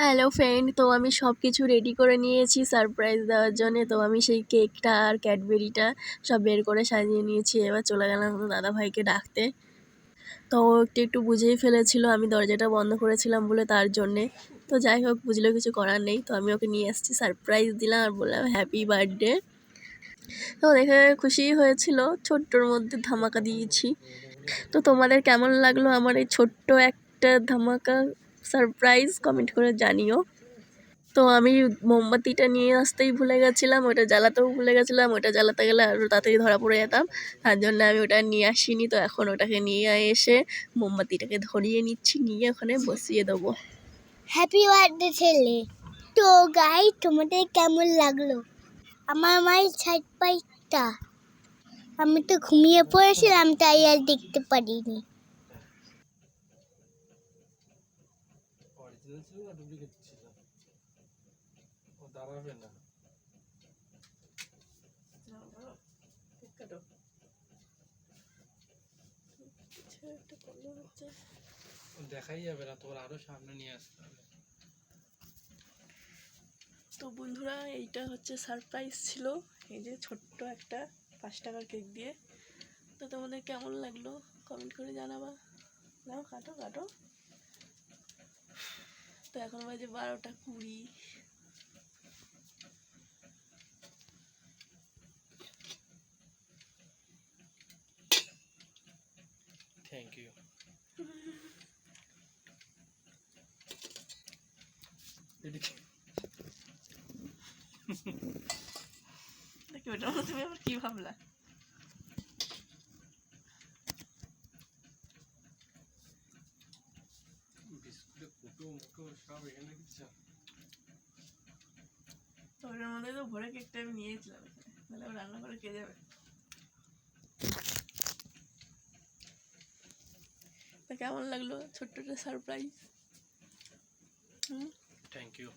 Hello friend, তো আমি সব কিছু রেডি করে নিয়েছি সারপ্রাইজ দেওয়ার জন্যে। তো আমি সেই কেকটা আর ক্যাডবেরিটা সব বের করে সাজিয়ে নিয়েছি। এবার চলে গেলাম দাদা ভাইকে ডাকতে। তো ও একটু একটু বুঝেই ফেলেছিল, আমি দরজাটা বন্ধ করেছিলাম বলে তার জন্যে। তো যাই হোক বুঝলেও কিছু করার নেই। তো আমি ওকে নিয়ে এসেছি সারপ্রাইজ দিলাম আর বললাম হ্যাপি বার্থডে তো দেখে খুশি হয়েছিল, ছোট্টর মধ্যে ধামাকা দিয়েছি। তো তোমাদের কেমন লাগল আমার এই ছোট্ট একটা ধামাকা সারপ্রাইজ কমেন্ট করে জানিও। তো আমি মোমবাতিটা নিয়ে আসতেই ভুলে গেছিলাম ওটা জ্বালাতেও ভুলে গেছিলাম ওটা জ্বালাতে গেলে আরও তাড়াতাড়ি ধরা পড়ে যেতাম। তার জন্য আমি ওটা নিয়ে আসিনি, তো এখন ওটাকে নিয়ে এসে মোমবাতিটাকে ধরিয়ে নিচ্ছি, নিয়ে ওখানে বসিয়ে দেবো। হ্যাপি বার্থডে ছেলে। তো গাই তোমাদের কেমন লাগল? আমার মায়ের সারপ্রাইজটা আমি তো ঘুমিয়ে পড়েছিলাম, তাই আর দেখতে পারিনি। অরিজিনাল ছিল না ডুপ্লিকেট ছিল? ও দাঁড়াবে না। দেখাই যাবে না তোর আরও সামনে নিয়ে আসতে হবে। তো বন্ধুরা, এইটা হচ্ছে সারপ্রাইজ ছিল, এই যে ছোট্ট একটা পাঁচ টাকার কেক দিয়ে। তো তোমাদের কেমন লাগল? কমেন্ট করে জানাবা। নাও, কাটো কাটো। তো এখন বাজে বারোটা কুড়ি। থ্যাংক ইউ দেখি ওটার মধ্যে তুমি আবার কি ভাবলা? তো আমি নিয়েছিলাম তাহলে রান্না করে যাবে। কেমন লাগল? ছোট্ট একটা সারপ্রাইজ থ্যাংক ইউ